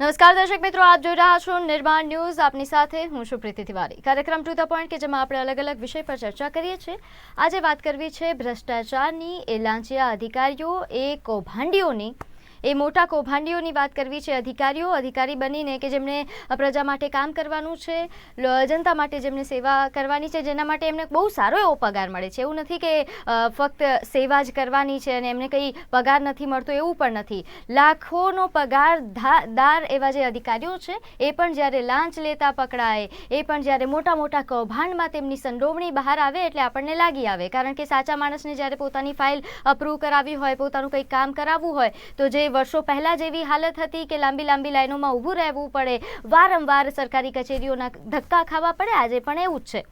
નમસ્કાર દર્શક મિત્રો, આપ જોઈ રહ્યા છો નિર્માણ ન્યૂઝ. આપની સાથે હું છું પ્રીતિ તિવારી. કાર્યક્રમ ટુ ધ પોઈન્ટ કે જેમાં આપણે અલગ અલગ વિષય પર ચર્ચા કરીએ છીએ. આજે વાત કરવી છે ભ્રષ્ટાચારની. એ લાંચિયા અધિકારીઓ, એ કૌભાંડીઓની. એ મોટા કૌભાંડીઓની વાત કરવી છે. અધિકારીઓ, અધિકારી બનીને કે જેમણે પ્રજા માટે કામ કરવાનું છે જનતા માટે જેમને સેવા કરવાની છે, જેના માટે એમને બહુ સારો એવો પગાર મળે છે. એવું નથી કે ફક્ત સેવા જ કરવાની છે અને એમને કંઈ પગાર નથી મળતો, એવું પણ નથી. લાખોનો પગાર દાર એવા જે અધિકારીઓ છે, એ પણ જ્યારે લાંચ લેતા પકડાય, એ પણ જ્યારે મોટા મોટા કૌભાંડમાં તેમની સંડોવણી બહાર આવે એટલે આપણને લાગી આવે. કારણ કે સાચા માણસને જ્યારે પોતાની ફાઇલ અપ્રૂવ કરાવી હોય, પોતાનું કંઈક કામ કરાવવું હોય, તો જે વર્ષો પહેલાં જેવી હાલત હતી કે લાંબી લાંબી લાઈનોમાં ઊભું રહેવું પડે, વારંવાર સરકારી કચેરીઓના ધક્કા ખાવા પડે, આજે પણ એવું જ છે.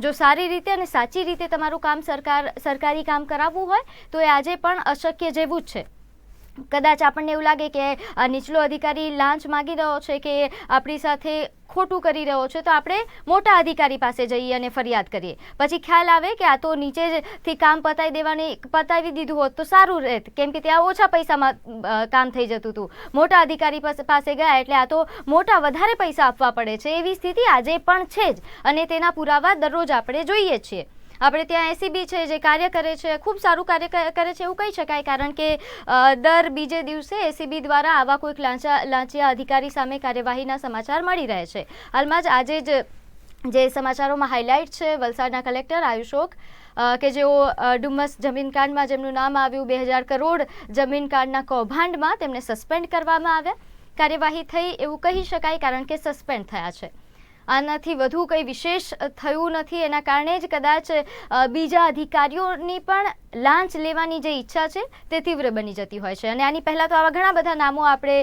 જો સારી રીતે અને સાચી રીતે તમારું કામ સરકાર, સરકારી કામ કરાવવું હોય, તો એ આજે પણ અશક્ય જેવું જ છે. કદાચ આપણને એવું લાગે કે નીચલો અધિકારી લાંચ માગી રહ્યો છે કે આપણી સાથે ખોટું કરી રહ્યો છે, તો આપણે મોટા અધિકારી પાસે જઈએ અને ફરિયાદ કરીએ. પછી ખ્યાલ આવે કે આ તો નીચે જ થી કામ પતાવી દેવાની પતાવી દીધું હોત તો સારું રહેત, કેમ કે ત્યાં ઓછા પૈસામાં કામ થઈ જતું હતું. મોટા અધિકારી પાસે ગયા એટલે આ તો મોટા વધારે પૈસા આપવા પડે છે, એવી સ્થિતિ આજે પણ છે જ અને તેના પુરાવા દરરોજ આપણે જોઈએ છીએ. આપણે ત્યાં એસીબી છે જે કાર્ય કરે છે, ખૂબ સારું કાર્ય કરે છે એવું કહી શકાય, કારણ કે દર બીજે દિવસે એસીબી દ્વારા આવા કોઈક લાંચા, લાંચિયા અધિકારી સામે કાર્યવાહીના સમાચાર મળી રહે છે. હાલમાં જ આજે જ જે સમાચારોમાં હાઇલાઇટ છે, વલસાડના કલેક્ટર આયુષોક કે જેઓ ડુમસ જમીન કાંડમાં જેમનું નામ આવ્યું, બે હજાર કરોડ જમીન કાંડના કૌભાંડમાં તેમને સસ્પેન્ડ કરવામાં આવ્યા. કાર્યવાહી થઈ એવું કહી શકાય, કારણ કે સસ્પેન્ડ થયા છે. આનાથી વધુ કંઈ વિશેષ થયું નથી. એના કારણે જ કદાચ બીજા અધિકારીઓની પણ લાંચ લેવાની જે ઈચ્છા છે તે તીવ્ર બની જતી હોય છે. અને આની પહેલાં તો આવા ઘણા બધા નામો આપણે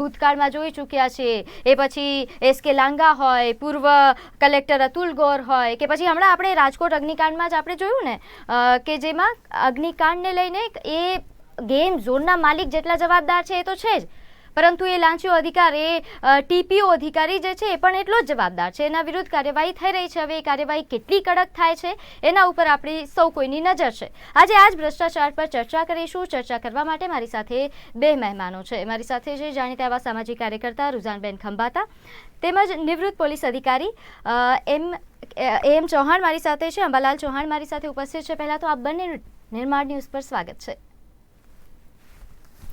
ભૂતકાળમાં જોઈ ચૂક્યા છીએ એ પછી એસ કે લાંગા હોય, પૂર્વ કલેક્ટર અતુલ ગોર હોય, કે પછી હમણાં આપણે રાજકોટ અગ્નિકાંડમાં જ આપણે જોયું ને કે જેમાં અગ્નિકાંડને લઈને એ ગેમ ઝોનના માલિક જેટલા જવાબદાર છે એ તો છે જ. પરંતુ એ લાંચીઓ અધિકાર એ ટીપીઓ અધિકારી જે છે એ પણ એટલો જ જવાબદાર છે. એના વિરુદ્ધ કાર્યવાહી થઈ રહી છે. હવે એ કાર્યવાહી કેટલી કડક થાય છે એના ઉપર આપણી સૌ કોઈની નજર છે. આજે આ જ ભ્રષ્ટાચાર પર ચર્ચા કરીશું. ચર્ચા કરવા માટે મારી સાથે બે મહેમાનો છે. મારી સાથે છે જાણીતા એવા સામાજિક કાર્યકર્તા રૂઝાનબેન ખંભાતા તેમજ નિવૃત્ત પોલીસ અધિકારી એમ એમ ચૌહાણ મારી સાથે છે. અંબાલાલ ચૌહાણ મારી સાથે ઉપસ્થિત છે. પહેલાં તો આપ બંને નિર્માણ ન્યૂઝ પર સ્વાગત છે.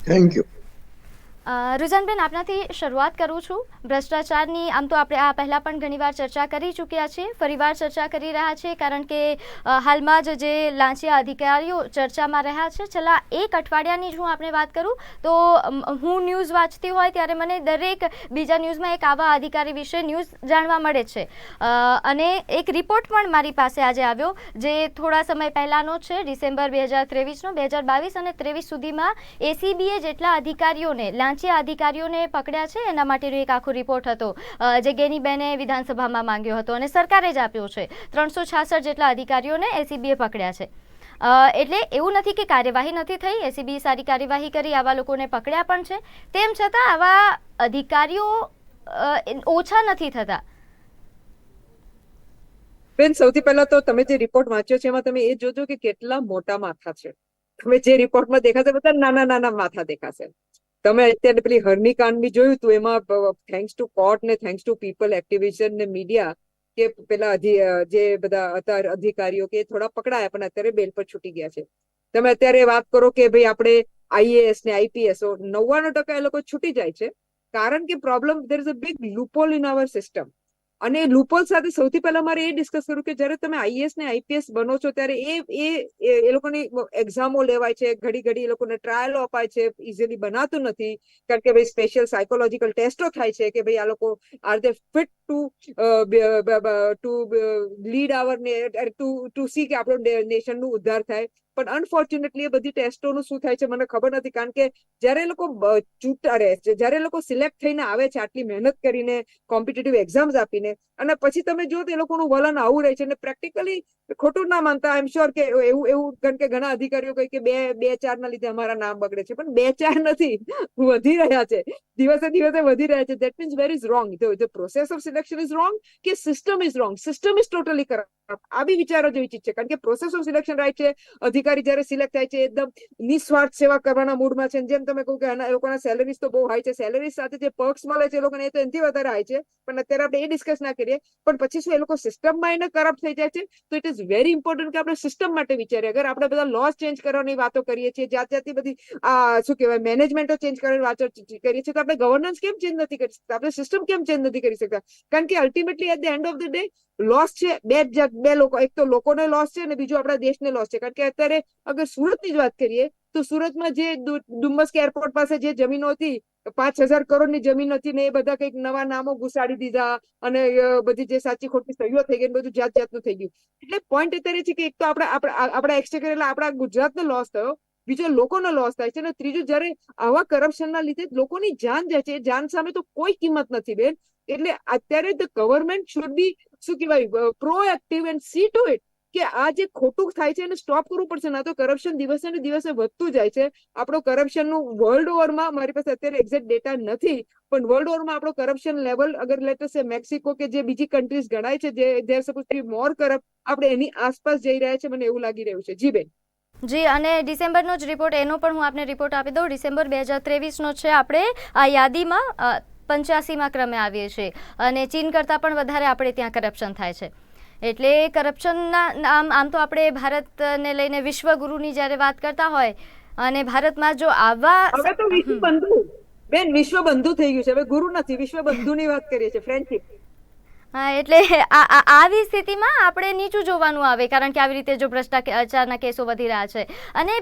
થેન્ક યુ રુઝાનબેન, આપનાથી શરૂઆત કરું છું. ભ્રષ્ટાચારની, આમ તો આપણે આ પહેલાં પણ ઘણીવાર ચર્ચા કરી ચૂક્યા છીએ, ફરીવાર ચર્ચા કરી રહ્યા છીએ, કારણ કે હાલમાં જ જે લાંચિયા અધિકારીઓ ચર્ચામાં રહ્યા છે, છેલ્લા એક અઠવાડિયાની જ હું આપણે વાત કરું, તો હું ન્યૂઝ વાંચતી હોય ત્યારે મને દરેક બીજા ન્યૂઝમાં એક આવા અધિકારી વિશે ન્યૂઝ જાણવા મળે છે. અને એક રિપોર્ટ પણ મારી પાસે આજે આવ્યો, જે થોડા સમય પહેલાંનો છે, ડિસેમ્બર બે હજાર ત્રેવીસનો, બે હજાર બાવીસ અને ત્રેવીસ સુધીમાં એસીબીએ જેટલા અધિકારીઓને લાંચિયા અધિકારીઓને પકડ્યા છે, એના માટેનો એક આખો રિપોર્ટ હતો. જે ગેનીબેને વિધાનસભામાં માંગ્યો હતો અને સરકારે જ આપ્યો છે. ત્રણસો છાસઠ જેટલા અધિકારીઓને એસીબીએ પકડ્યા છે. એટલે એવું નથી કે કાર્યવાહી નથી થઈ એસીબી સારી કાર્યવાહી કરી, આવા લોકોને પકડ્યા પણ છે. તેમ છતાં આવા અધિકારીઓ ઓછા નથી થતા. બેન સૌથી પહેલા તો તમે જે રિપોર્ટ વાંચ્યો છે, એમાં તમે એ જોજો કે કેટલા મોટા માથા છે. તમે જે રિપોર્ટમાં દેખાશે, બધા નાના નાના માથા દેખાશે. તમે અત્યારે પેલી હરની કાંડ બી જોયું હતું એમાં થેન્ક્સ ટુ કોર્ટ ને થેન્ક્સ ટુ પીપલ એક્ટિવિઝન ને મીડિયા કે પેલા જે બધા હતા અધિકારીઓ કે થોડા પકડાયા, પણ અત્યારે બેલ પર છૂટી ગયા છે. તમે અત્યારે વાત કરો કે ભાઈ આપણે આઈએએસ ને આઈપીએસ નવ્વાણું ટકા એ લોકો છૂટી જાય છે. કારણ કે problem there is a big loophole in our system અને લૂપોલ સાથે સૌથી પહેલા મારે એ ડિસ્કસ કર્યું કે જ્યારે તમે આઈએસ ને આઈપીએસ બનો છો, ત્યારે એ એ એ લોકોની એક્ઝામો લેવાય છે, ઘડી ઘડી એ લોકોને ટ્રાયલો અપાય છે ઇઝીલી બનાતું નથી. કારણ કે ભાઈ સ્પેશિયલ સાયકોલોજીકલ ટેસ્ટો થાય છે કે ભાઈ આ લોકો are they fit to to lead our to to see કે આપણો નેશનનું ઉદ્ધાર થાય. પણ અનફોર્ચ્યુનેટલી એ બધી ટેસ્ટોનું શું થાય છે મને ખબર નથી. કારણ કે જ્યારે લોકો બ- ચૂંટા રહે છે, જ્યારે લોકો સિલેક્ટ થઈને આવે છે આટલી મહેનત કરીને કોમ્પિટિટિવ એક્ઝામ્સ આપીને, અને પછી તમે જો તે લોકોનું વલણ આવું રહે છે. અને પ્રેક્ટિકલી ખોટું ના માનતા આઈ એમ શ્યોર કે એવું એવું કારણ કે ઘણા અધિકારીઓ કહે કે બે બે, ચાર ના લીધે અમારા નામ બગડે છે. પણ બે, ચાર નથી, વધી રહ્યા છે. દિવસે દિવસે વધી રહ્યા છે. That means where is wrong the process of selection is wrong કે system is wrong system is totally corrupt આ બી વિચારો જેવી ચીજ છે. કારણ કે પ્રોસેસ ઓફ સિલેક્શન રાઈટ છે. અધિકારી જયારે સિલેક્ટ થાય છે, એકદમ નિસ્વાર્થ સેવા કરવાના મૂડમાં છે. જેમ તમે કહું કે લોકોના સેલેરીઝ તો બહુ હાઈ છે. સેલેરી સાથે જે પર્ક્સ મળે છે એ લોકોને એ એનાથી વધારે હાઈ છે. પણ અત્યારે આપણે એ ડિસ્કસ ના કરીએ. પણ પછી શું એ લોકો સિસ્ટમમાં એને કરપ્ટ થઈ જાય છે? તો ઇટ ઇઝ વેરી ઇમ્પોર્ટન્ટ કે આપણે સિસ્ટમ માટે વિચારીએ. અગર આપણે બધા લોસ ચેન્જ કરવાની વાતો કરીએ છીએ જાત જાતની બધી, આ, શું કહેવાય મેનેજમેન્ટો ચેન્જ કરવાની વાતો કરીએ છીએ, તો આપણે ગવર્નન્સ કેમ ચેન્જ નથી કરી શકતા? આપણે સિસ્ટમ કેમ ચેન્જ નથી કરી શકતા? કારણ કે ultimately at the end of the day loss છે, બે બે લોકો, એક તો લોકોને લોસ છે અને બીજું આપણા દેશને લોસ છે. કારણ કે અત્યારે અગર સુરતની જ વાત કરીએ, તો સુરતમાં જે ડુ- કે એરપોર્ટ પાસે જે જમીનો હતી, પાંચ હજાર કરોડની જમીન હતી ને એ બધા કંઈક નવા નામો ઘુસાડી દીધા અને બધી જે સાચી ખોટી સહીઓ થઈ ગઈ બધું જાત જાતનું થઈ ગયું. એટલે પોઈન્ટ અત્યારે છે કે એક તો આપણા આપણા આપણા એટલે આપણા ગુજરાતનો લોસ થયો, બીજો લોકોનો લોસ થાય છે અને ત્રીજું જ્યારે આવા કરપ્શનના લીધે લોકોની જાન જાય છે. જાન સામે તો કોઈ કિંમત નથી બેન. એટલે અત્યારે ધ ગવર્મેન્ટ શુડ બી શું કહેવાય proactive and see to it કે આ જે ખોટું થાય છે એને સ્ટોપ કરવું પડશે, ના તો કરપ્શન દિવસે ને દિવસે વધતું જાય છે. આપણો કરપ્શનનું વર્લ્ડ ઓવરમાં મારી પાસે અત્યારે એક્ઝેક્ટ ડેટા નથી, પણ વર્લ્ડ ઓવરમાં આપણો કરપ્શન લેવલ અગર લેટેસ્ટ મેક્સિકો કે જે બીજી કન્ટ્રીઝ ગણાય છે, જે there suppose to more corrupt આપણે એની આસપાસ જઈ રહ્યા છે, મને એવું લાગી રહ્યું છે. જી બેન. જી, અને ડિસેમ્બરનો જ રિપોર્ટ એનો પણ હું આપને રિપોર્ટ આપી દઉં. ડિસેમ્બર બે હજાર ત્રેવીસનો છે આપણે આ યાદીમાં પંચ્યાસીમાં ક્રમે આવીએ છીએ. અને ચીન કરતાં પણ વધારે આપણે ત્યાં કરપ્શન થાય છે. એટલે કરપ્શનના આમ આમ તો આપણે ભારતને લઈને વિશ્વગુરુની જ્યારે વાત કરતા હોય અને ભારતમાં જો આવા હવે તો વિશ્વ બંધુ બેન વિશ્વ બંધુ થઈ ગયું છે. હવે ગુરુ નથી વિશ્વ બંધુની વાત કરીએ છીએ. ફ્રેન્ડશિપ એટલે આ, આ- આવી સ્થિતિમાં આપણે નીચું જોવાનું આવે, કારણ કે આવી રીતે જો ભ્રષ્ટાચારના કેસો વધી રહ્યા છે. અને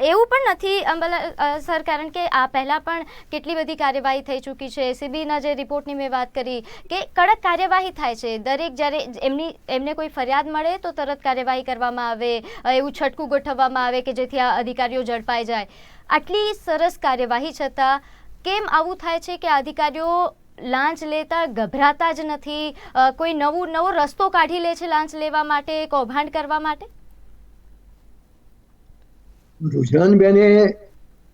એવું પણ નથી, અંબાલા સર, કારણ કે આ પહેલાં પણ કેટલી બધી કાર્યવાહી થઈ ચૂકી છે. સીબીના જે રિપોર્ટની મેં વાત કરી, કે કડક કાર્યવાહી થાય છે. દરેક જ્યારે એમની, એમને કોઈ ફરિયાદ મળે તો તરત કાર્યવાહી કરવામાં આવે એવું છટકું ગોઠવવામાં આવે કે જેથી આ અધિકારીઓ ઝડપાઈ જાય. આટલી સરસ કાર્યવાહી છતાં કેમ આવું થાય છે કે અધિકારીઓ લાંચ લેતા ગભરાતા જ નથી. કોઈ નવું, નવો રસ્તો કાઢી લે છે લાંચ લેવા માટે કૌભાંડ કરવા માટે? રુઝાનબેને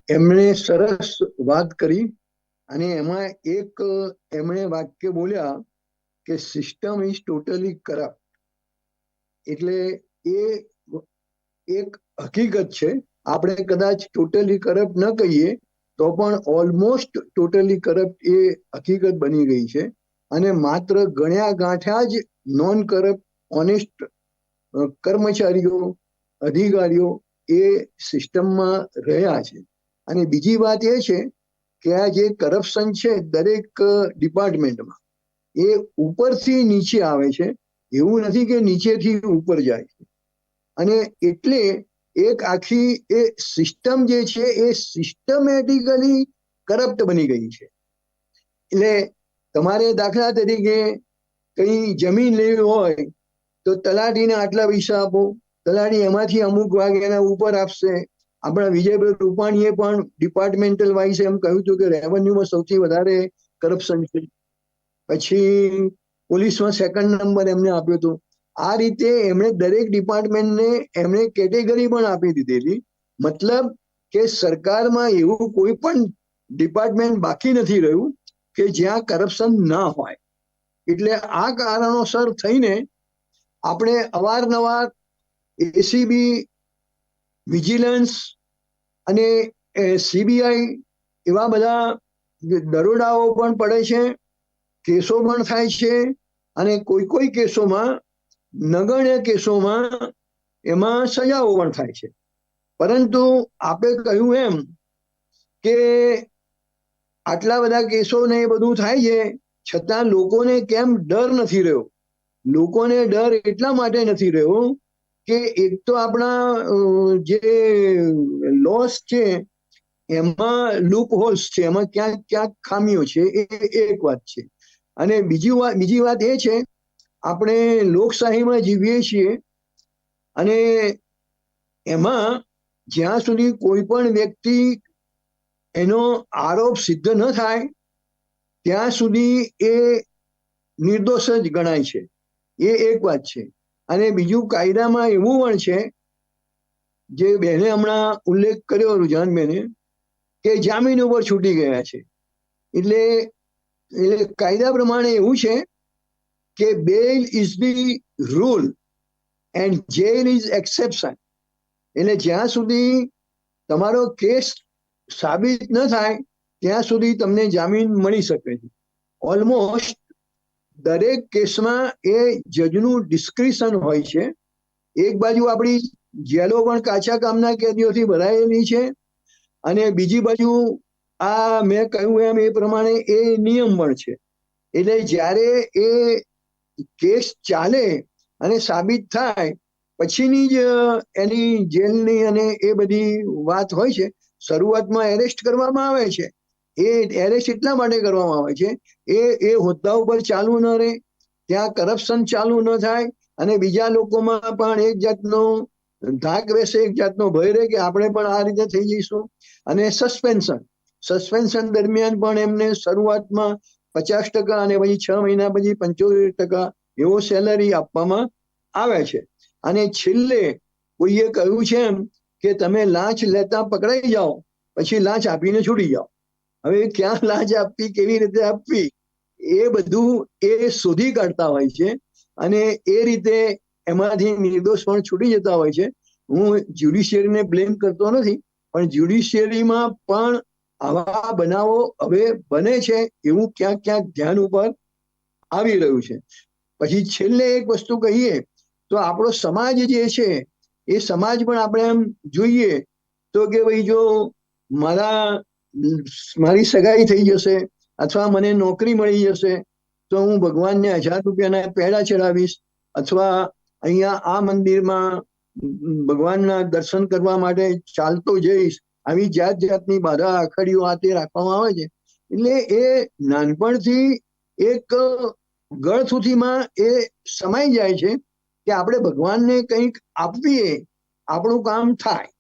એમણે સરસ વાત કરી અને એમાં એક, એમણે વાક્ય બોલ્યા કે સિસ્ટમ ઇઝ ટોટલી કરપ્ટ એટલે એ એક હકીકત છે. આપણે કદાચ ટોટલી કરપ્ટ ન કહીએ તો પણ ઓલમોસ્ટ ટોટલી કરપ્ટ એ હકીકત બની ગઈ છે. અને માત્ર ગણ્યા ગાંઠ્યા જ નોન કરપ્ટ ઓનેસ્ટ કર્મચારીઓ, અધિકારીઓ એ સિસ્ટમમાં રહ્યા છે. અને બીજી વાત એ છે કે આ જે કરપ્શન છે દરેક ડિપાર્ટમેન્ટમાં એ ઉપરથી નીચે આવે છે. એવું નથી કે નીચેથી ઉપર જાય છે. અને એટલે એક આખી એ સિસ્ટમ જે છે, એ સિસ્ટમેટિકલી કરપ્ટ બની ગઈ છે. એટલે તમારે દાખલા તરીકે કઈ જમીન લેવી હોય, તો તલાટીને આટલા પૈસા આપો. તલાટી એમાંથી અમુક ભાગ એના ઉપર આપશે. આપણા વિજયભાઈ રૂપાણીએ પણ ડિપાર્ટમેન્ટલ વાઇઝ એમ કહ્યું હતું કે રેવન્યુમાં સૌથી વધારે કરપ્શન છે. પછી પોલીસમાં સેકન્ડ નંબર એમને આપ્યો હતો. આ રીતે એમણે દરેક ડિપાર્ટમેન્ટને એમણે કેટેગરી પણ આપી દીધેલી. મતલબ કે સરકારમાં એવું કોઈ પણ ડિપાર્ટમેન્ટ બાકી નથી રહ્યું કે જ્યાં કરપ્શન ના હોય. એટલે આ કારણોસર થઈને આપણે અવારનવાર એસીબી વિજિલન્સ અને સીબીઆઈ એવા બધા દરોડાઓ પણ પડે છે. કેસો પણ થાય છે અને કોઈ કોઈ કેસોમાં નગણ્ય કેસોમાં એમાં સજાઓ પણ થાય છે. પરંતુ આપે કહ્યું એમ કે આટલા બધા કેસો ને એ બધું થાય છે, છતાં લોકોને કેમ ડર નથી રહ્યો? લોકોને ડર એટલા માટે નથી રહ્યો કે એક તો આપણા જે લોસ છે, એમાં લૂપ હોલ્સ છે, એમાં ક્યાંક ક્યાંક ખામીઓ છે, એ એ એક વાત છે. અને બીજી વાત બીજી વાત એ છે આપણે લોકશાહીમાં જીવીએ છીએ અને એમાં જ્યાં સુધી કોઈ પણ વ્યક્તિ એનો આરોપ સિદ્ધ ન થાય, ત્યાં સુધી એ નિર્દોષ જ ગણાય છે. એ એક વાત છે. અને બીજું કાયદામાં એવું પણ છે, જે બેને હમણાં ઉલ્લેખ કર્યો રુઝાનબેને, કે જામીન ઉપર છૂટી ગયા છે. એટલે એટલે કાયદા પ્રમાણે એવું છે કે bail is the rule and jail is exception એટલે જ્યાં સુધી તમારો કેસ સાબિત ન થાય, ત્યાં સુધી તમને જામીન મળી શકે છે. ઓલમોસ્ટ દરેક કેસમાં એ જજનું ડિસ્ક્રિશન હોય છે. એક બાજુ આપણી જેલો પણ કાચા કામના કેદીઓથી ભરાયેલી છે અને બીજી બાજુ આ મેં કહ્યું એમ એ પ્રમાણે એ નિયમ પણ છે. એટલે જ્યારે એ કેસ ચાલે અને સાબિત થાય, પછીની જ એની જેલની અને એ બધી વાત હોય છે, શરૂઆતમાં એરેસ્ટ કરવામાં આવે છે. એ એરેસ્ટ એટલા માટે કરવામાં આવે છે, એ એ હોદ્દા ઉપર ચાલુ ન રહે, ત્યાં કરપ્શન ચાલુ ન થાય, અને બીજા લોકોમાં પણ એક જાતનો ધાક બેસે, એક જાતનો ભય રહે કે આપણે પણ આ રીતે થઈ જઈશું. અને સસ્પેન્શન સસ્પેન્શન દરમિયાન પણ એમને શરૂઆતમાં પચાસ ટકા અને પછી છ મહિના પછી પંચોતેર ટકા એવો સેલરી આપવામાં આવે છે. અને છેલ્લે કોઈએ કહ્યું છે એમ કે તમે લાંચ લેતા પકડાઈ જાઓ, પછી લાંચ આપીને છૂટી જાઓ. હવે ક્યાં લાંચ આપવી, કેવી રીતે આપવી, એ બધું એ શોધી કાઢતા હોય છે અને એ રીતે એમાંથી નિર્દોષ પણ છૂટી જતા હોય છે. હું જ્યુડિશિયરીને બ્લેમ કરતો નથી, પણ જ્યુડિશિયરીમાં પણ આવા બનાવો હવે બને છે એવું ક્યાંક ક્યાંક ધ્યાન ઉપર આવી રહ્યું છે. પછી છેલ્લે એક વસ્તુ કહીએ, તો આપણો સમાજ જે છે, એ સમાજ પણ આપણે એમ જોઈએ તો કે ભાઈ જો મારા, મારી સગાઈ થઈ જશે અથવા મને નોકરી મળી જશે, તો હું ભગવાનને હજાર રૂપિયાના પહેલા ચડાવીશ અથવા અહીંયા આ મંદિરમાં ભગવાનના દર્શન કરવા માટે ચાલતો જઈશ આવી જાત જાતની બાધા આખડીઓ આ તે રાખવામાં આવે છે. એટલે એ નાનપણથી એક ગળથુથીમાં એ સમાઈ જાય છે કે આપણે ભગવાનને કંઈક આપીએ, આપણું કામ થાય.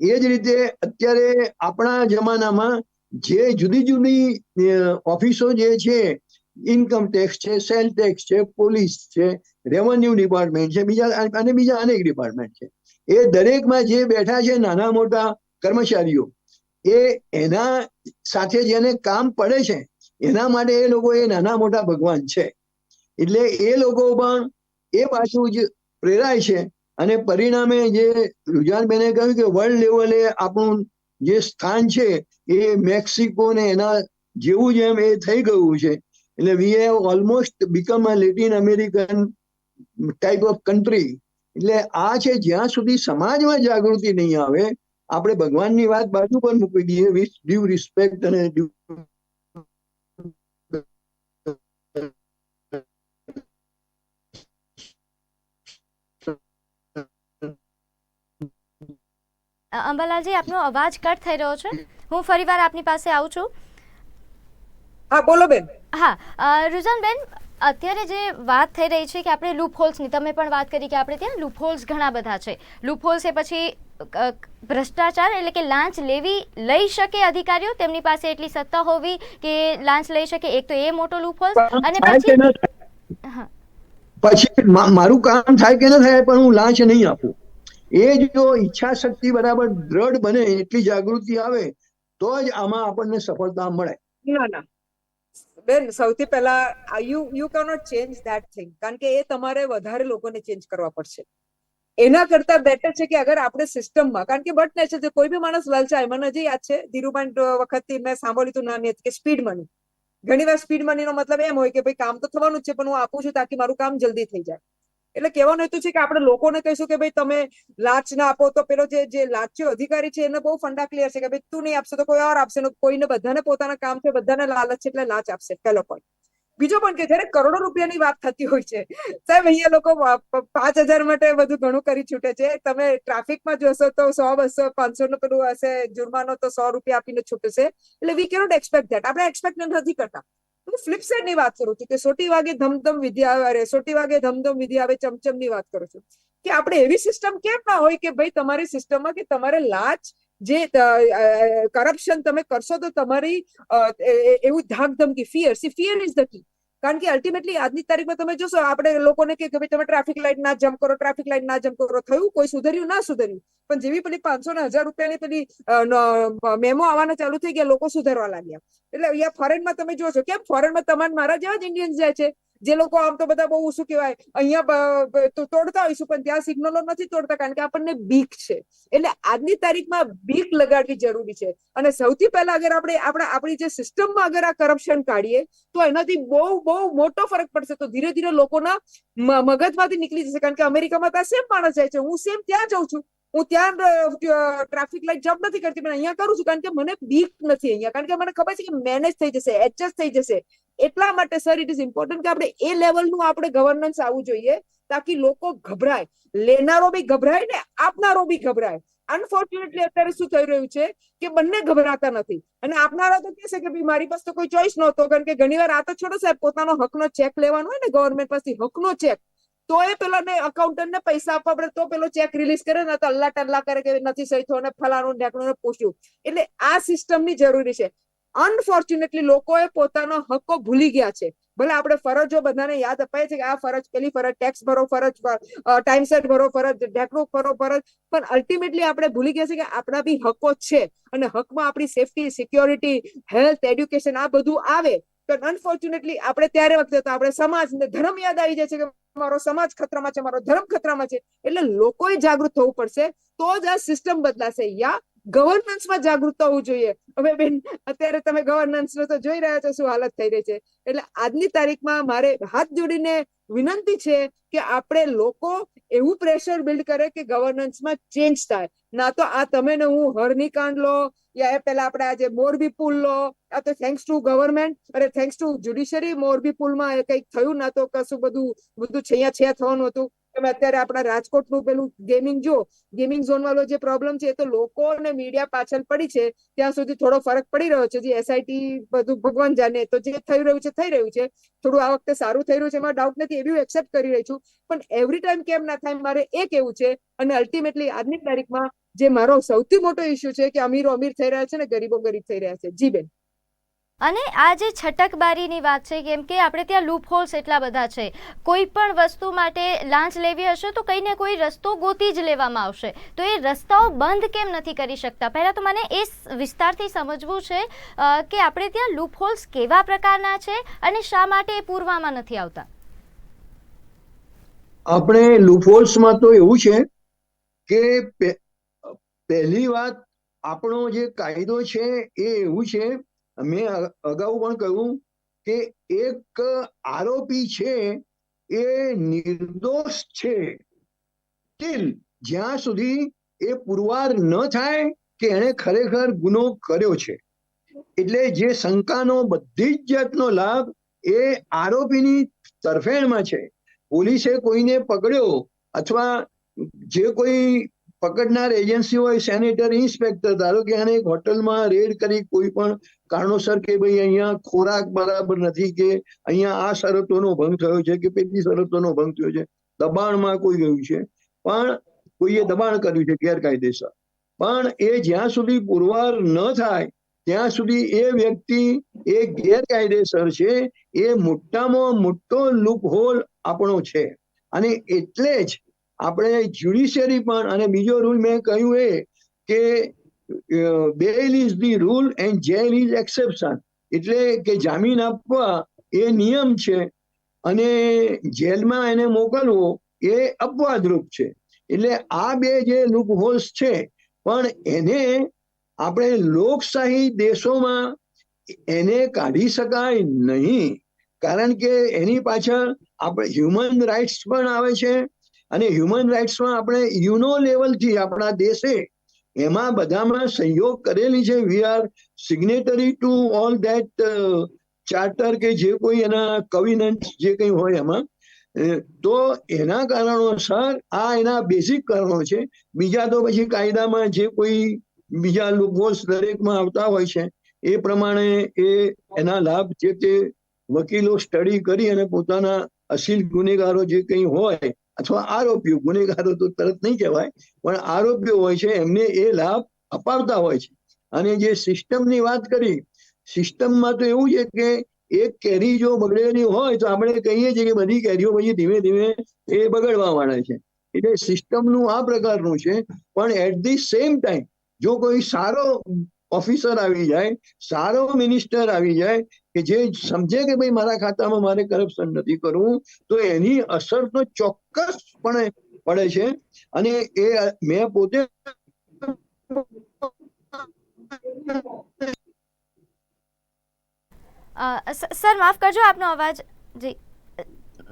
એ જ રીતે અત્યારે આપણા જમાનામાં જે જુદી જુદી ઓફિસો જે છે, ઇન્કમ ટેક્સ છે, સેલ ટેક્સ છે, પોલીસ છે, રેવન્યુ ડિપાર્ટમેન્ટ છે, બીજા અને બીજા અનેક ડિપાર્ટમેન્ટ છે. એ દરેકમાં જે બેઠા છે નાના મોટા કર્મચારીઓ. એ એના સાથે જેને કામ પડે છે. એના માટે એ લોકો એ નાના મોટા ભગવાન છે. એટલે એ લોકો પણ એ પાછું જ પ્રેરાય છે અને પરિણામે જે રુઝાનબેને કહ્યું કે વર્લ્ડ લેવલે આપણું જે સ્થાન છે એ મેક્સિકો ને એના જેવું જ એમ એ થઈ ગયું છે. એટલે we have almost become a Latin American type of country એટલે આ છે જ્યાં સુધી સમાજમાં જાગૃતિ નહીં આવે આપણે ભગવાનની વાત બાજુ પર મૂકી દઈએ. વિથ ડ્યુ રિસ્પેક્ટ અને ડ્યુ અંબાલાલજી આપનો અવાજ કટ થઈ રહ્યો છે. હું ફરીવાર આપની પાસે આવું છું. હા બોલો બેન. હા રુઝાનબેન અત્યારે જે વાત થઈ રહી છે કે આપણે લૂપ હોલ્સની તમે પણ વાત કરી કે આપણે ત્યાં લૂપ હોલ્સ ઘણા બધા છે. લૂપ હોલ્સ એ પછી ભ્રષ્ટાચાર એટલે કે લાંચ લેવી લઈ શકે અધિકારીઓ? તેમની પાસે એટલી સત્તા હોવી કે લાંચ લઈ શકે? એક તો એ મોટો લૂપહોલ અને પછી પછી મારું કામ થાય કે ન થાય પણ હું લાંચ નહીં આપું. એ જ જો ઈચ્છા શક્તિ બરાબર દ્રઢ બને એટલી જાગૃતિ આવે તો જ આમાં આપણને સફળતા મળે. ના ના. બેન સૌથી પહેલા you you cannot change that thing કારણ કે એ તમારે વધારે લોકોને ચેન્જ કરવા પડશે. એના કરતા બેટર છે કે અગર આપણે સિસ્ટમમાં કારણ કે બટ નેચર છે, કોઈ બી માણસ લલચાય મને હજી યાદ છે, ધીરુભાઈ વખતથી મેં સાંભળ્યું હતું નાની કે સ્પીડ મની ઘણી વાર સ્પીડ મની નો મતલબ એમ હોય કે ભાઈ કામ તો થવાનું છે, પણ હું આપું છું તાકી મારું કામ જલ્દી થઈ જાય. એટલે કહેવાનું હેતુ છે કે આપણે લોકોને કહીશું કે ભાઈ તમે લાંચ ના આપો તો પેલો જે જે લાંચીયો અધિકારી છે, એને બહુ ફંડા ક્લિયર છે કે ભાઈ તું નહીં આપશે તો કોઈ ઓર આપશે કોઈને બધાને પોતાના કામ છે, બધાને લાલચ છે એટલે લાંચ આપશે. પહેલો પોઈન્ટ બીજો પણ કે જયારે કરોડો રૂપિયાની વાત થતી હોય છે, સાહેબ, અહીંયા લોકો પાંચ હજાર માટે બધું ઘણું કરી છૂટે છે. તમે ટ્રાફિકમાં જોશો તો સો, બસો પાંચસો નું પેલું હશે, જુર્માનો તો સો રૂપિયા આપીને છૂટશે. એટલે વી કેનોટ એક્સપેક્ટ ધેટ આપણે એક્સપેક્ટ નથી કરતા. હું ફ્લિપ સાઈડની વાત કરું છું કે સોટી વાગે ધમધમ વિધિ આવે સોટી વાગે ધમધમ વિધિ આવે ચમચમની વાત કરું છું. કે આપણે એવી સિસ્ટમ કેમ ના હોય કે ભાઈ તમારી સિસ્ટમમાં કે તમારે લાંચ જે કરપ્શન તમે કરશો તો તમારી એવું ધાક ધમકી fear see fear is the key કારણ કે અલ્ટિમેટલી આજની તારીખમાં તમે જોશો, આપણે લોકોને કે ભાઈ તમે ટ્રાફિક લાઈટ ના જમ્પ કરો ટ્રાફિક લાઇટ ના જમ્પ કરો, થયું કોઈ સુધર્યું, ના સુધર્યું. પણ જેવી પેલી પાંચસો ને હજાર રૂપિયાની પેલી મેમો આવવાના ચાલુ થઈ ગયા, લોકો સુધારવા લાગ્યા. એટલે અહીંયા ફોરેનમાં તમે જોશો, કેમ? ફોરેનમાં તમારા મારા જેવા જ ઇન્ડિયન્સ જાય છે. જે લોકો આમ તો બધા બહુ શું કહેવાય, અહીંયા તો તોડતા હોઈશું, પણ ત્યાં સિગ્નલો નથી તોડતા, કારણ કે આપણને બીક છે. એટલે આજની તારીખમાં બીક લગાડવી જરૂરી છે. અને સૌથી પહેલા અગર આપણે, આપણા, આપણી જે સિસ્ટમમાં અગર આ કરપ્શન કાઢીએ, તો એનાથી બહુ બહુ મોટો ફરક પડશે. તો ધીરે ધીરે લોકોના મગજમાંથી નીકળી જશે. કારણ કે અમેરિકામાં ત્યાં સેમ માણસ જાય છે. હું સેમ ત્યાં જઉં છું. હું ત્યાં ટ્રાફિક લાઈટ જમ્પ નથી કરતી, પણ અહીંયા કરું છું. કારણ કે મને બીક નથી અહીંયા. કારણ કે મને ખબર છે કે મેનેજ થઈ જશે એડજસ્ટ થઈ જશે. એટલા માટે સર ઇટ ઇઝ ઇમ્પોર્ટન્ટ કે આપણે એ લેવલનું આપણે ગવર્નન્સ આવવું જોઈએ, તાકી લોકો ગભરાય. લેનારો બી ગભરાય ને આપનારો બી ગભરાય. અનફોર્ચ્યુનેટલી અત્યારે શું થઈ રહ્યું છે કે બંને ગભરાતા નથી. અને આપનારા તો કહેશે કે મારી પાસે તો કોઈ ચોઈસ નહોતો. કારણ કે ઘણીવાર આ તો છોડો, સાહેબ, પોતાનો હકનો ચેક લેવાનો હોય ને ગવર્મેન્ટ પાસેથી હકનો ચેક તો એ પેલો ને અકાઉન્ટન્ટ ને પૈસા આપવા પડે, તો પેલો ચેક રિલીઝ કરે ને, તો અલ્લા ટલ્લા કરે કે, નથી સહી થયો. ને ફલાણું ઢેકણું ને પૂછ્યું એટલે આ સિસ્ટમની જરૂરી છે. અનફોર્ચ્યુનેટલી લોકોએ પોતાનો હક્કો ભૂલી ગયા છે. ભલે આપણે ફરજો બધાને યાદ અપાય છે કે આ ફરજ પેલી ફરજ ટેક્સ ભરો, ફરજ ટાઈમસર ભરો, ફરજ ઢેકણું ભરો, ફરજ. પણ અલ્ટિમેટલી આપણે ભૂલી ગયા છે કે આપણા બી હકો છે. અને હકમાં આપણી સેફટી સિક્યોરિટી હેલ્થ એડ્યુકેશન આ બધું આવે. તો અનફોર્ચ્યુનેટલી આપણે ત્યારે વખતે તો આપણે સમાજ ને ધર્મ યાદ આવી જાય છે કે મારો સમાજ ખતરામાં છે, મારો ધર્મ ખતરામાં છે. એટલે લોકોએ જાગૃત થવું પડશે તો જ આ સિસ્ટમ બદલાશે. યા ગવર્નન્સમાં જાગૃત હોવું જોઈએ. હવે બેન, અત્યારે તમે ગવર્નન્સ તો જોઈ રહ્યા છો શું હાલત થઈ રહી છે. એટલે આજની તારીખમાં મારે હાથ જોડીને વિનંતી છે કે આપણે લોકો એવું પ્રેશર બિલ્ડ કરે કે ગવર્નન્સમાં ચેન્જ થાય. ના તો આ તમે ને હું હરની કાંડ લો, યા એ પેલા આપણે આજે મોરબી પુલ લો, આ તો થેન્ક્સ ટુ ગવર્મેન્ટ અરે થેન્ક્સ ટુ જ્યુડિશરી મોરબી પુલમાં કંઈક થયું, ના તો કશું બધું બધું છૈયા છૈયા થવાનું હતું. તમે અત્યારે આપણા રાજકોટનું પેલું ગેમિંગ જો ગેમિંગ ઝોન વાળો જે પ્રોબ્લેમ છે એ તો લોકો અને મીડિયા પાછળ પડી છે. ત્યાં સુધી થોડો ફરક પડી રહ્યો છે. જે એસઆઈટી બધું ભગવાન જાણે તો જે થઈ રહ્યું છે, થઈ રહ્યું છે. થોડું આ વખતે સારું થઈ રહ્યું છે, એમાં ડાઉટ નથી, એવી એક્સેપ્ટ કરી રહી છું. પણ એવરી ટાઈમ કેમ ના થાય, મારે એ કેવું છે અને અલ્ટિમેટલી આજની તારીખમાં જે મારો સૌથી મોટો ઇસ્યુ છે કે અમીરો અમીર થઈ રહ્યા છે ને ગરીબો ગરીબ થઈ રહ્યા છે. જી બેન. અને આ જે છટકબારીની વાત છે, કેમ કે આપણે ત્યાં લૂપ હોલ્સ એટલા બધા છે. કોઈ પણ વસ્તુ માટે લાંચ લેવી હશે તો કંઈ ને કોઈ રસ્તો ગોતી જ લેવામાં આવશે. તો એ રસ્તાઓ બંધ કેમ નથી કરી શકતા? પહેલાં તો મને એ વિસ્તારથી સમજવું છે કે આપણે ત્યાં લૂપ હોલ્સ કેવા પ્રકારના છે અને શા માટે એ પૂરવામાં નથી આવતા? આપણે લૂફોલ્સમાં તો એવું છે કે પહેલી વાત આપણો જે કાયદો છે એ એવું છે મેં અગાઉ પણ કહ્યું કે એક આરોપી છે, એ નિર્દોષ છે. જ્યાં સુધી એ પુરવાર ન થાય કે એણે ખરેખર ગુનો કર્યો છે. એટલે જે શંકાનો બધી જ જાતનો લાભ એ આરોપીની તરફેણમાં છે. પોલીસે કોઈને પકડ્યો અથવા જે કોઈ પકડનાર એજન્સી હોય, સેનેટર, ઇન્સ્પેક્ટર, ધારો કે આને એક હોટલમાં રેડ કરી કોઈ પણ કારણોસર કે ભાઈ અહીંયા ખોરાક બરાબર નથી કે અહીંયા આ શરતોનો ભંગ થયો છે કે પેલી શરતોનો ભંગ થયો છે. દબાણમાં કોઈ ગયું છે. પણ કોઈએ દબાણ કર્યું છે ગેરકાયદેસર. પણ એ જ્યાં સુધી પુરવાર ન થાય, ત્યાં સુધી એ વ્યક્તિ એ ગેરકાયદેસર છે, એ મોટામાં મોટો લૂપ હોલ આપણો છે. અને એટલે જ આપણે જ્યુડિશિયરી પણ અને બીજો રૂલ મેં કહ્યું એ કે bail is the rule and jail is exception એટલે કે જામીન આપવા એ નિયમ છે અને જેલમાં એને મોકલવો એ અપવાદરૂપ છે. એટલે આ બે જે લુક હોલ્સ છે, પણ એને આપણે લોકશાહી દેશોમાં એને કાઢી શકાય નહીં. કારણ કે એની પાછળ આપણે હ્યુમન રાઇટ્સ પણ આવે છે અને હ્યુમન રાઇટ્સમાં આપણે યુનો લેવલથી આપણા દેશે એમાં બધામાં સહયોગ કરેલી છે. We are signatory to all that charter કે જે કોઈ એના કવિનન્ટ જે કંઈ હોય એમાં. તો એના કારણોસર આ એના બેઝિક કારણો છે. બીજા તો પછી કાયદામાં જે કોઈ બીજા લૂપહોલ્સ દરેકમાં આવતા હોય છે, એ પ્રમાણે એ એના લાભ જે તે વકીલો સ્ટડી કરી અને પોતાના અસીલ ગુનેગારો જે કંઈ હોય અથવા આરોપીઓ, ગુનેગારો તો તરત નહીં કહેવાય, પણ આરોપીઓ હોય છે, એમને એ લાભ અપાવતા હોય છે. અને જે સિસ્ટમની વાત કરી, સિસ્ટમમાં તો એવું છે કે એક કેરી જો બગડેલી હોય, તો આપણે કહીએ છીએ કે બધી કેરીઓ પછી ધીમે ધીમે એ બગડવા માંડે છે. એટલે સિસ્ટમનું આ પ્રકારનું છે, પણ એટ ધી સેમ ટાઈમ જો કોઈ સારો ઓફિસર આવી જાય, સારો મિનિસ્ટર આવી જાય કે જે સમજે કે ભાઈ મારા ખાતામાં મારે કરપ્શન નથી કરવું, તો એની અસર તો ચોક્કસપણે પડે છે. અને એ મેં પોતે સર, માફ કરજો, આપનો અવાજ જી.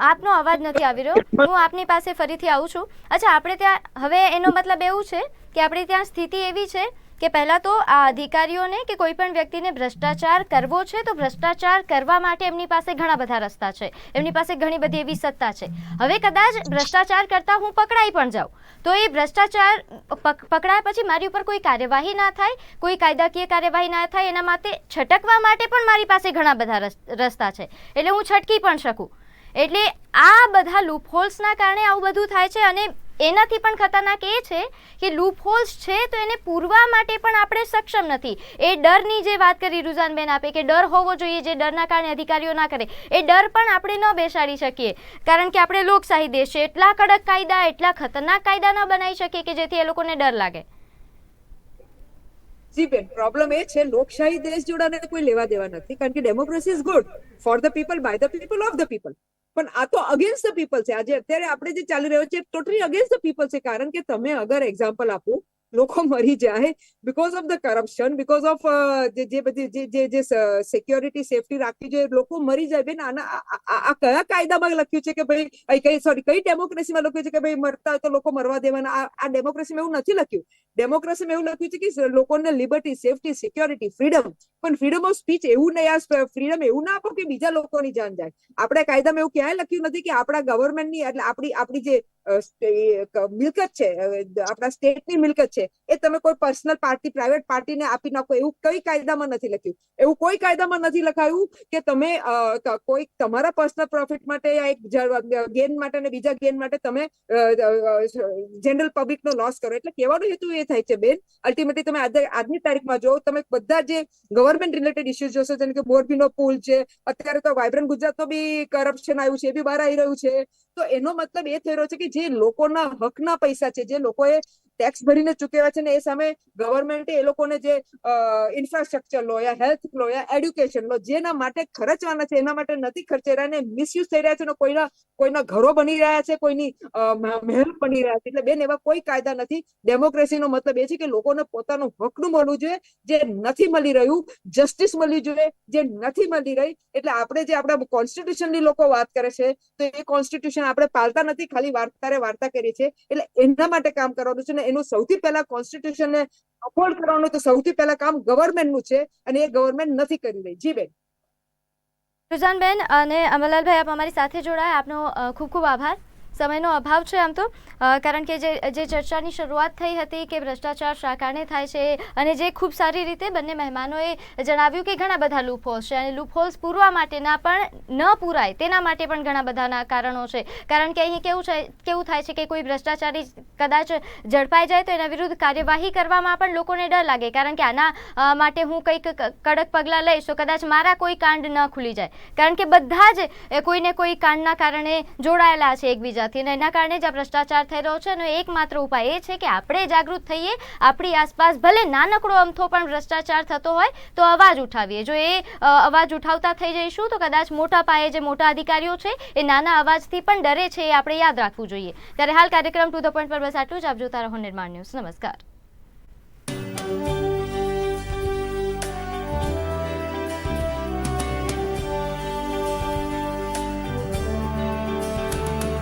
આપનો અવાજ નથી આવી રહ્યો. હું આપની પાસે ફરીથી આવું છું. અચ્છા, આપણે ત્યાં હવે એનો મતલબ એવું છે કે આપણે ત્યાં સ્થિતિ એવી છે કે પહેલાં તો આ અધિકારીઓને કે કોઈ પણ વ્યક્તિને ભ્રષ્ટાચાર કરવો છે, તો ભ્રષ્ટાચાર કરવા માટે એમની પાસે ઘણા બધા રસ્તા છે. એમની પાસે ઘણી બધી એવી સત્તા છે. હવે કદાચ ભ્રષ્ટાચાર કરતાં હું પકડાઈ પણ જાઉં, તો એ ભ્રષ્ટાચાર પક- પકડાયા પછી મારી ઉપર કોઈ કાર્યવાહી ના થાય, કોઈ કાયદાકીય કાર્યવાહી ના થાય, એના માટે છટકવા માટે પણ મારી પાસે ઘણા બધા રસ- રસ્તા છે. એટલે હું છટકી પણ શકું. એટલે આ બધા લૂપહોલ્સના કારણે આવું બધું થાય છે અને એનાથી પણ ખતરનાક એ છે કે લૂપહોલ્સ છે તો એને પૂરવા માટે પણ આપણે સક્ષમ નથી. એ ડરની જે વાત કરી રૂઝાનબેન આપે કે ડર હોવો જોઈએ જે ડરના કારણે અધિકારીઓ ના કરે, એ ડર પણ આપણે ન બેસાડી શકીએ. કારણ કે આપણે લોકશાહી દેશ છે, એટલા કડક કાયદા, એટલા ખતરનાક કાયદા ન બનાવી શકીએ કે જેથી એ લોકોને ડર લાગે. જી બેન પ્રોબ્લેમ એ છે લોકશાહી દેશ જોડાને કોઈ લેવા દેવા નથી, કારણ કે democracy is good for the people by the people of the people પણ આ તો અગેન્સ્ટ ધ પીપલ છે. આજે અત્યારે આપણે જે ચાલી રહ્યો છે ટોટલી અગેન્સ્ટ ધ પીપલ છે. કારણ કે તમે અગર એક્ઝામ્પલ આપો, લોકો મરી જાય because of the corruption because of જે બધી, જે જે સિક્યોરિટી સેફટી રાખવી જોઈએ, લોકો મરી જાય. બેન, આના, આ- કયા કાયદામાં લખ્યું છે કે ભાઈ કઈ સોરી કઈ ડેમોક્રેસીમાં લખ્યું છે કે ભાઈ મરતા હોય તો લોકો મરવા દેવાના? આ ડેમોક્રેસીમાં એવું નથી લખ્યું. ડેમોક્રેસીમાં એવું લખ્યું છે કે લોકોને લિબર્ટી સેફટી સિક્યોરિટી ફ્રીડમ પણ ફ્રીડમ ઓફ સ્પીચ એવું નહીં, આ ફ્રીડમ એવું ના આપો કે બીજા લોકોની જાન જાય. આપણે કાયદામાં એવું ક્યાંય લખ્યું નથી કે આપણા ગવર્મેન્ટની એટલે આપણી આપણી જે મિલકત છે આપણા સ્ટેટની મિલકત છે, એ તમે કોઈ પર્સનલ પાર્ટી પ્રાઇવેટ પાર્ટીને આપી નાખો, એવું કઈ કાયદામાં નથી લખ્યું. એવું કોઈ કાયદામાં નથી લખાયું કે તમે કોઈ તમારા પર્સનલ પ્રોફિટ માટે યા એક ગેન માટે અને બીજા ગેન માટે તમે જનરલ પબ્લિકનો લોસ કરો. એટલે કહેવાનો હેતુ એ થાય છે, બેન. અલ્ટિમેટલી તમે આજની તારીખમાં જો તમે બધા જે ગવર્મેન્ટ રિલેટેડ ઇસ્યુ જોશો, જેમ કે મોરબીનો પુલ છે, અત્યારે તો વાઇબ્રન્ટ ગુજરાતનો બી કરપ્શન આવ્યું છે, એ બી બહાર આવી રહ્યું છે. તો એનો મતલબ એ થઈ રહ્યો છે કે જે લોકોના હકના પૈસા છે, જે લોકોએ ટેક્સ ભરીને ચૂકવ્યા છે ને એ સામે ગવર્મેન્ટે એ લોકોને જે ઇન્ફ્રાસ્ટ્રક્ચર લો યા હેલ્થ લો યા એડ્યુકેશન લો જેના માટે ખર્ચવાના છે, એના માટે નથી ખર્ચી રહ્યા ને મિસયુઝ થઈ રહ્યા છે ને કોઈના કોઈના ઘરો બની રહ્યા છે, કોઈની મહેલ બની રહ્યા છે. એટલે બેન એવા કોઈ કાયદા નથી. ડેમોક્રેસીનો મતલબ એ છે કે લોકોને પોતાનું હકનું મળવું જોઈએ, જે નથી મળી રહ્યું જસ્ટિસ મળવી જોઈએ, જે નથી મળી રહી. એટલે આપણે જે આપણા કોન્સ્ટિટ્યુશનની લોકો વાત કરે છે, તો એ કોન્સ્ટિટ્યુશન આપણે પાલતા નથી, ખાલી વાર્તારે વાર્તા કરીએ છીએ. એટલે એના માટે કામ કરવાનું છે ને એનું સૌથી પહેલા કોન્સ્ટિટ્યુશનને અફોર્ડ કરવાનું તો સૌથી પહેલા કામ ગવર્મેન્ટનું છે અને એ ગવર્મેન્ટ નથી કરી રહી. જી બેન. રૂઝાનબેન અને અમરલાલભાઈ, આપ અમારી સાથે જોડાયા. આપનો ખૂબ ખૂબ આભાર. સમયનો અભાવ છે આમ તો. કારણ કે જે જે ચર્ચાની શરૂઆત થઈ હતી કે ભ્રષ્ટાચાર શા કારણે થાય છે અને જે ખૂબ સારી રીતે બંને મહેમાનોએ જણાવ્યું કે ઘણા બધા લૂપહોલ્સ છે અને લૂપહોલ્સ પૂરવા માટેના પણ ન પૂરાય તેના માટે પણ ઘણા બધાના કારણો છે. કારણ કે અહીં કેવું છે, કેવું થાય છે કે કોઈ ભ્રષ્ટાચારી કદાચ ઝડપાઈ જાય તો એના વિરુદ્ધ કાર્યવાહી કરવામાં પણ લોકોને ડર લાગે. કારણ કે આના માટે હું કંઈક કડક પગલાં લઈશ તો કદાચ મારા કોઈ કાંડ ન ખુલી જાય. કારણ કે બધા જ કોઈને કોઈ કાંડના કારણે જોડાયેલા છે એકબીજાથી અને એના કારણે જ આ ભ્રષ્ટાચાર થઈ રહ્યો છે. અને એકમાત્ર ઉપાય એ છે કે આપણે જાગૃત થઈએ. આપણી આસપાસ ભલે નાનકડો અમથો પણ ભ્રષ્ટાચાર થતો હોય તો અવાજ ઉઠાવીએ. જો એ અવાજ ઉઠાવતા થઈ જઈશું તો કદાચ મોટા પાયે જે મોટા અધિકારીઓ છે એ નાના અવાજથી પણ ડરે છે એ આપણે યાદ રાખવું જોઈએ. ત્યારે હાલ કાર્યક્રમ ટુ ધ પોઈન્ટ પર બસ આટલું જ. આપ જોતા રહો નિર્માણ ન્યૂઝ. નમસ્કાર.